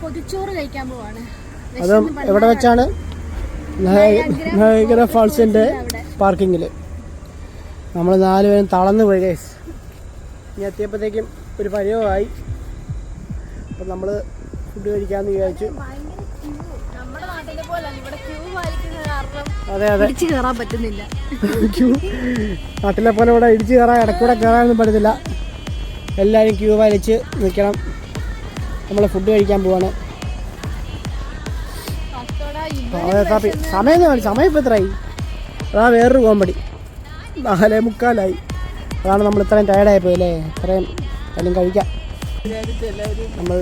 പൊതിച്ചോറ് കഴിക്കാൻ പോവാണ്. അത് എവിടെ വെച്ചാണ്? നയഗ്ര ഫാൾസിന്റെ പാർക്കിങ്ങിൽ. പാർക്കിങ്ങിൽ നമ്മൾ നാലുപേരും തളർന്നു പോയി ഗൈസ് ഇനി എത്തിയപ്പോഴത്തേക്കും ഒരു പരിവമായി അപ്പം നമ്മൾ ഫുഡ് കഴിക്കാമെന്ന് വിചാരിച്ചു. അതെ അതെ. കയറാൻ പറ്റുന്നില്ല. നാട്ടിലെ പോലെ ഇവിടെ ഇടിച്ചു കയറാൻ ഇടക്കൂടെ കയറാനൊന്നും പറ്റത്തില്ല. എല്ലാവരും ക്യൂ വലിച്ച് നിൽക്കണം നമ്മൾ ഫുഡ് കഴിക്കാൻ പോവാണ്. കാപ്പി സമയം പറഞ്ഞാൽ സമയം ഇപ്പം എത്രയായി അതാ വേറൊരു കോമ്പടി നാലേ മുക്കാലായി. അതാണ് നമ്മൾ ഇത്രയും ടയർഡായി പോയില്ലേ ഇത്രയും എല്ലാം കഴിക്കാം. നമ്മൾ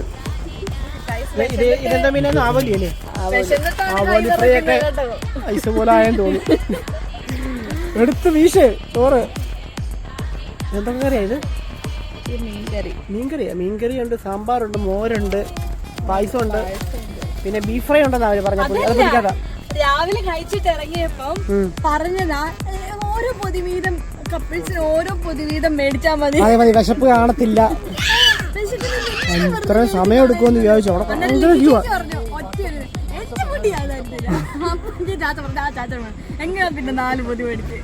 ഇത് ഇതെന്താ മീനെ? ആവലി അല്ലേ? ആവലി ഫ്രൈ ഒക്കെ ഐസ് പോലെ ആയെന്ന് തോന്നി എടുത്ത് വീശ് ചോറ്. എന്തൊക്കെ കറിയാ ഇത്? മീൻകറി. മീൻകറിയാ? മീൻകറിയുണ്ട് സാമ്പാറുണ്ട് മോരുണ്ട് പായസമുണ്ട് പിന്നെ ബീഫ് ഫ്രൈ ഉണ്ടെന്നാ അവർ പറഞ്ഞപ്പോൾ അത് പിടിക്കാത്ത രാവിലെ കഴിച്ചിട്ട് ഇറങ്ങിയപ്പം പറഞ്ഞതാ "ഏ, ഓരോ പൊതിവീതം കപ്പിൾസിന് ഓരോ പൊതിവീതം മേടിച്ചാ മതി. അതെ മതി വിശപ്പ് കാണത്തില്ല. എത്ര ഇത്ര സമയം എടുക്കുമെന്ന് വിചാരിച്ചു. അവിടെ ഭയങ്കര ക്യൂ എങ്ങനെയാ പിന്നെ നാല് പൊതി മേടിച്ച്?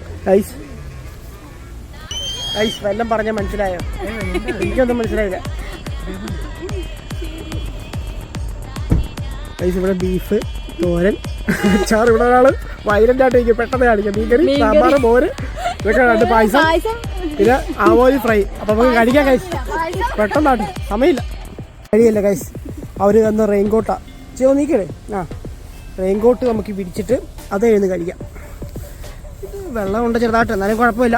ഐസ് ഐസ് വല്ലം പറഞ്ഞ മനസ്സിലായോ? എനിക്കൊന്നും മനസ്സിലായില്ല. ഐസ് ഇവിടെ ബീഫ് തോരൻ അച്ചാർ ഇവിടെ ഒരാൾ വൈലന്റ് ആയിട്ട് എനിക്ക് പെട്ടെന്ന് കാണിക്കാം. മീൻകറി സാമ്പാർ മോര് ഇതൊക്കെ രണ്ട് പായസം. പിന്നെ ആവോലി ഫ്രൈ. അപ്പൊ നമുക്ക് കഴിക്കാം കൈസ് പെട്ടെന്നാട്ട് സമയമില്ല. കഴിയല്ല കൈസ് അവർ തന്ന റെയിൻകോട്ടാ ചെയ്യോ നീക്കണേ ആ. റെയിൻകോട്ട് നമുക്ക് പിടിച്ചിട്ട് അത് എഴുന്ന് കഴിക്കാം. വെള്ളം ഉണ്ട് ചെറുതായിട്ട്. എന്നാലും കുഴപ്പമില്ല.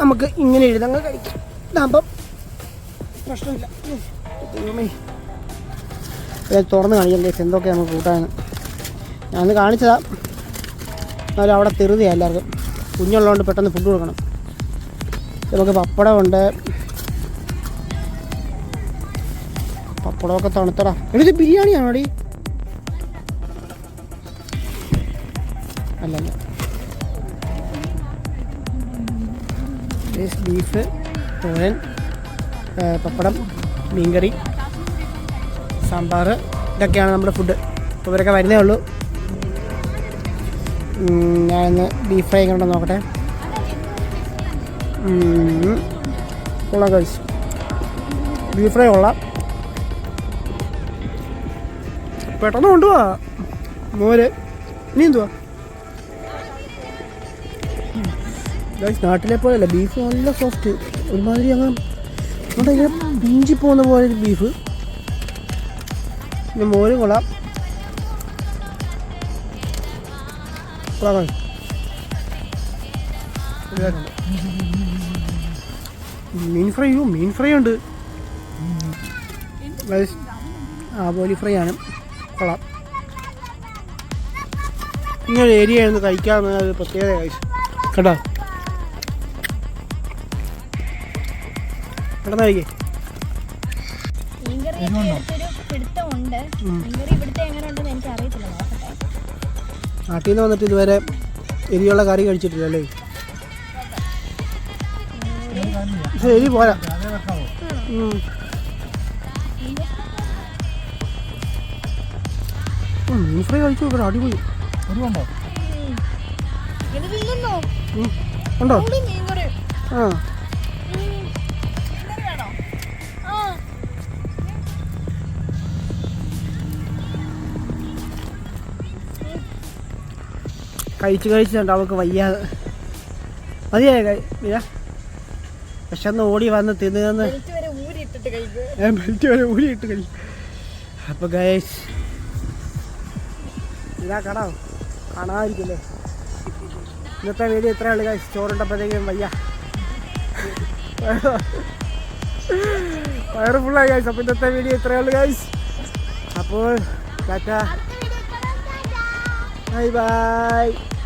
നമുക്ക് ഇങ്ങനെ എഴുതങ്ങ് കഴിക്കാം. ഇതാകുമ്പം പ്രശ്നമില്ല. ദൈവമേ. തുറന്ന് കാണിക്കാം കേസ് എന്തൊക്കെ നമുക്ക് ഞാൻ ഞാനത് കാണിച്ചതാ. എന്നാലും അവിടെ തെറുതിയാണ് എല്ലാവർക്കും. കുഞ്ഞുള്ളതുകൊണ്ട് പെട്ടെന്ന് ഫുഡ് കൊടുക്കണം. നമുക്ക് പപ്പടമുണ്ട്. പപ്പടമൊക്കെ തണുത്തടാ. എടി ബിരിയാണിയാണോടി? ബിരിയാണിയാണോ അല്ലല്ല ബീഫ് തോരൻ പപ്പടം മീൻകറി സാമ്പാർ ഇതൊക്കെയാണ് നമ്മുടെ ഫുഡ് അപ്പോൾ ഇവരൊക്കെ വരുന്നേ ഉള്ളൂ. ഞാനൊന്ന് ബീഫ് ഫ്രൈ കണ്ട നോക്കട്ടെ. കൊള്ളാം കഴിച്ചു ബീഫ് ഫ്രൈ കൊള്ളാം. പെട്ടെന്ന് കൊണ്ടുപോവാ മോര്. നീന്തുവാ ഗൈസ് നാട്ടിലെ പോലെയല്ല. ബീഫ് നല്ല സോഫ്റ്റ് ഒരുമാതിരി അങ്ങ് നമ്മുടെ ഇങ്ങനെ പിഞ്ചി പോകുന്ന പോലെ ഒരു ബീഫ് പിന്നെ മോര് കൊള്ളാം. മീൻ ഫ്രൈയും മീൻ ഫ്രൈ ഉണ്ട്. ആ പോലി ഫ്രൈ ആണ്. കൊള്ളാം. ഇങ്ങനെ ഏരിയ ആയിരുന്നു കഴിക്കാമെന്ന് പ്രത്യേക കേട്ടോ നോക്കട്ടെ. നാട്ടിൽ നിന്ന് വന്നിട്ട് ഇതുവരെ എരിയുള്ള കറി കഴിച്ചിട്ടില്ല അല്ലേ? പക്ഷേ എരി പോരാ. മീൻ ഫ്രൈ കഴിച്ചു ഇവിടെ അടിപൊളി. ഉണ്ടോ? ആ. കഴിച്ച് കഴിച്ചിട്ടുണ്ട് അവൾക്ക് വയ്യാതെ മതിയായ? കഴി വിശന്ന് ഓടി വന്ന് തിന്ന് തിന്ന്. ബെൽറ്റ് വരെ ഊരിയിട്ട് കഴി അപ്പോൾ ഗൈസ് ഇതാ കട. കാണാതിരിക്കില്ലേ? ഇന്നത്തെ വീഡിയോ ഇത്രയേ ഉള്ളൂ ഗൈസ് ചോറുണ്ടപ്പോഴത്തേക്കും വയ്യ. വയറ് ഫുള്ളായി ഗൈസ് അപ്പോൾ ഇന്നത്തെ വീഡിയോ ഇത്രയേ ഉള്ളൂ ഗൈസ് അപ്പോൾ バイバーイ。